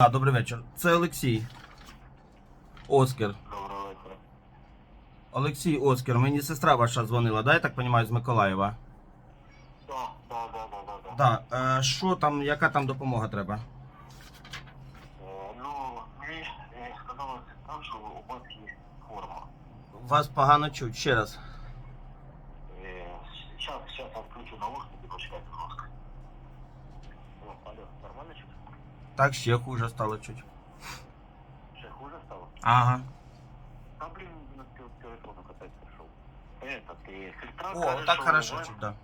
А, добрий вечір. Це Олексій. Оскар. Доброго вечора. Олексій Оскар. Мені сестра ваша дзвонила, да, я так розумію, з Миколаєва. Да, да, да, да. Да. Е, що там, яка там допомога треба? Е, Ну, мені е, сказали там, що у вас є форма. Вас погано чуть, ще раз. Сейчас, сейчас я включу наушники, почекайте, ласка. О, алло, нормально чуть? Так ще хуже стало чуть. Ще хуже стало? Ага. А, блин, на телефону катать пришел. Этот, э, сестра О, каже, так хорошо вас, чуть, да.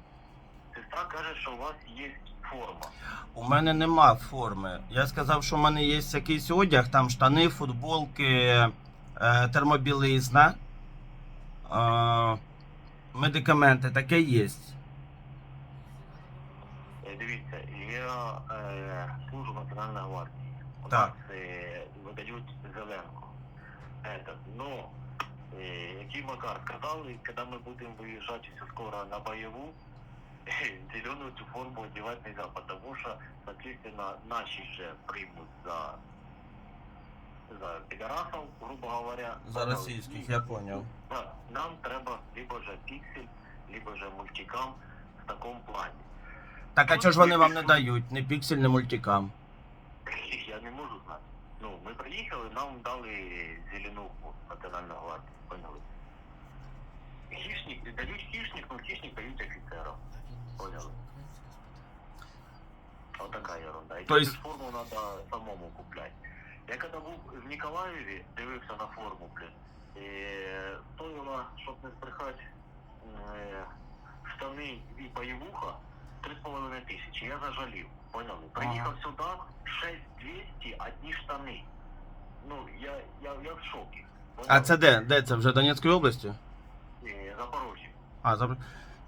Сестра каже, що у вас є форма. У мене нема форми. Я сказав, що в мене є якийсь одяг, там штани, футболки, е, термобілизна, е, медикаменти, таке є. Е, Дивіться, я е, служу в Національній гвардії. У Так. нас е, видають зеленку. Этот, но, е, який Макар сказали, коли ми будемо виїжджати все скоро на бойову, зеленую цю форму одевать нельзя, потому что, соответственно, наши же примут за за пидорасов, грубо говоря. За російських, я. Да, нам треба либо же пиксель, либо же мультикам в такому плані. Так, а чого ж вони вам не дають? Не піксель, не мультикам. Я не можу знати. Ну, ми приїхали, нам дали зеленуху Національної гвардії, поняли? Хищник, дають хищник, но хищник дають офіцерам. Поняли? Вот такая ерунда. І То есть- форму треба самому купляти. Я коли був в Ніколаєві, дивився на форму, блін, і стоїло, щоб не збрехати, е, штани і боєвуха 3,5 тисячі. Я зажалів, поняли? Приїхав сюди, 6200, одні штани. Ну, я, я, я в шокі. А це де? Де це? Вже Донецької області? Е, Запорожжя. А, забр...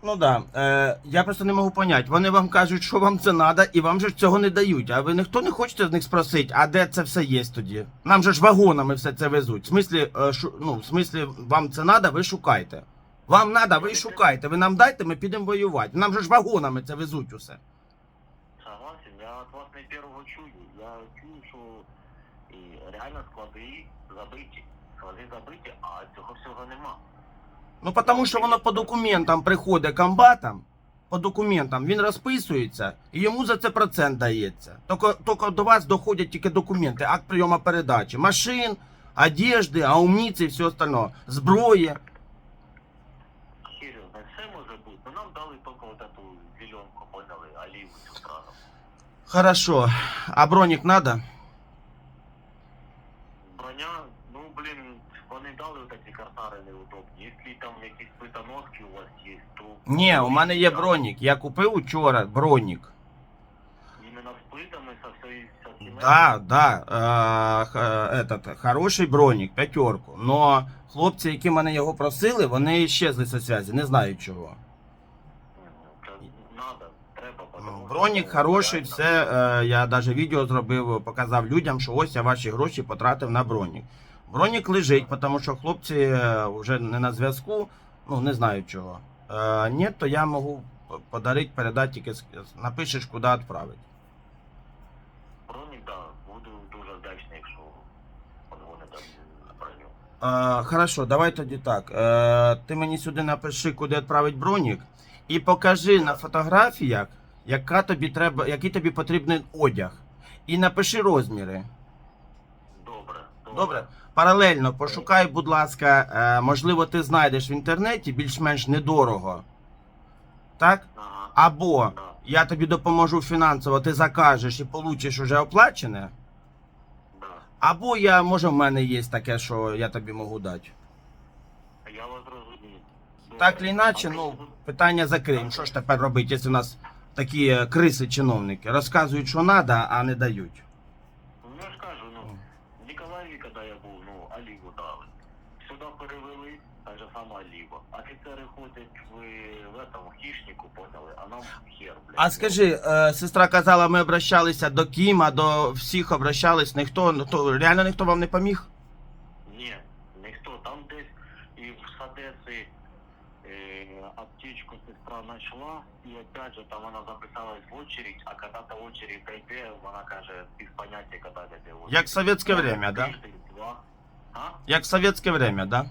Ну да. Е, я просто не можу поняти. Вони вам кажуть, що вам це треба, і вам же цього не дають. А ви ніхто не хочете з них спросити, а де це все є тоді? Нам же ж вагонами все це везуть. В смислі, е, шу... ну, в смислі, вам це треба, ви шукайте. Вам треба, ви шукайте. Ви нам дайте, ми підемо воювати. Нам же ж вагонами це везуть усе. Согласен, я от вас не первого чую. Я чую, що і реально склади забиті. Склади забиті, а цього всього нема. Ну, тому що воно по документам приходить комбатам, по документам він розписується і йому за це процент дається. Тільки, тільки до вас доходять тільки документи, акт прийому передачі, машин, одежди, аумніці і все остальне, зброї. Серйозно, все може бути. Но нам дали только вот эту зеленку, поняли, оливу цю сразу. Хорошо. А броник надо? Броня, ну блин, вони дали вот эти картари неудобні. Якщо там якісь питоноски у вас є, то... Ні, у мене є бронік. Я купив учора бронік. Іменно з плитами, со всією со? Да, да, е, этот, хороший бронік, п'ятерку. Но хлопці, які мене його просили, вони щезли зі зв'язі, не знаю чого. Це надо, треба, потому Ну, що, Бронік ну, хороший, все. е, Я навіть відео зробив, показав людям, що ось я ваші гроші потратив на бронік. Бронік лежить, тому що хлопці е, вже не на зв'язку, ну не знаю чого. Е, ні, то я можу подарити, передати, тільки с- напишеш, куди відправити. Бронік, да, буду дуже вдячний, якщо вони там броню. Е, хорошо, давай тоді так. Е, ти мені сюди напиши, куди відправити бронік, і покажи на фотографіях, яка тобі треба, який тобі потрібен одяг. І напиши розміри. Добре, Добре. Паралельно пошукай, будь ласка, е, можливо, ти знайдеш в інтернеті більш-менш недорого. Так? Ага, Або да. я тобі допоможу фінансово, ти закажеш і получиш уже оплачене. Або я, може, в мене є таке, що я тобі можу дати. Я вас розумію. Так чи іначе, А ну, питання закриємо. Що ж тепер робити, якщо у нас такі е, криси-чиновники розказують, що треба, а не дають. Ну, я ж кажу, ну, в Ніколаєві, коли я був, ну, Оліву дали. Сюди перевели, так же сама Оліва. Офіцери ходять в, в этом, хищнику, поняли, а нам хер, блядь. А скажи, е, сестра казала, ми обращалися до Кіма, до всіх обращались, ніхто, ну, то реально ніхто вам не поміг? Ні, ніхто. Там десь і в Садеси е, аптечку сестра нашла, и опять же там она записалась в очередь, а когда та очередь дойде, она каже, без понятия, когда дойде очередь. Як в совєтське время, да? Тиждень, два. А? Як в совєтське время, да?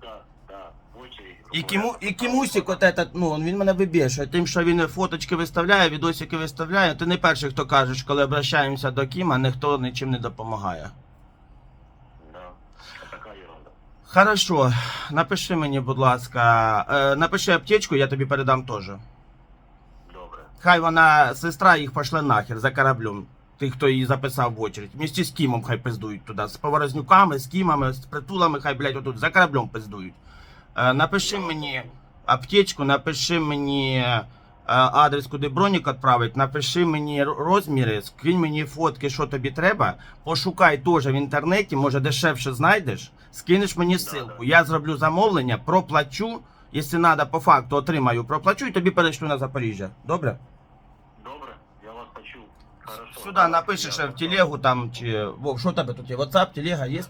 Да, да, в. І, кіму, і кімусік от этот, ну, він мене вибішує тим, що він фоточки виставляє, відосики виставляє. Ти не перший, хто кажеш, коли обращаємося до Кіма, ніхто нічим не допомагає. Да, така ерунда. Хорошо, напиши мені, будь ласка, е, напиши аптечку, я тобі передам теж. Добре. Хай вона, сестра їх пошле нахер за кораблем. Тих, хто її записав в очередь. Вместе з Кімом хай пиздують туди. З поворознюками, з Кімами, з притулами, хай, блядь, отут за кораблем пиздують. Е, напиши мені аптечку, напиши мені е, адрес, куди бронік відправить, напиши мені розміри, скинь мені фотки, що тобі треба. Пошукай теж в інтернеті, може дешевше знайдеш. Скинеш мені ссылку. Я зроблю замовлення, проплачу. Якщо треба, по факту отримаю, проплачу і тобі перешлю на Запоріжжя. Добре, я вас почув. Хорошо. Сюди напишеш в телегу там чи. Вов, що тебе тут є? WhatsApp, телега є?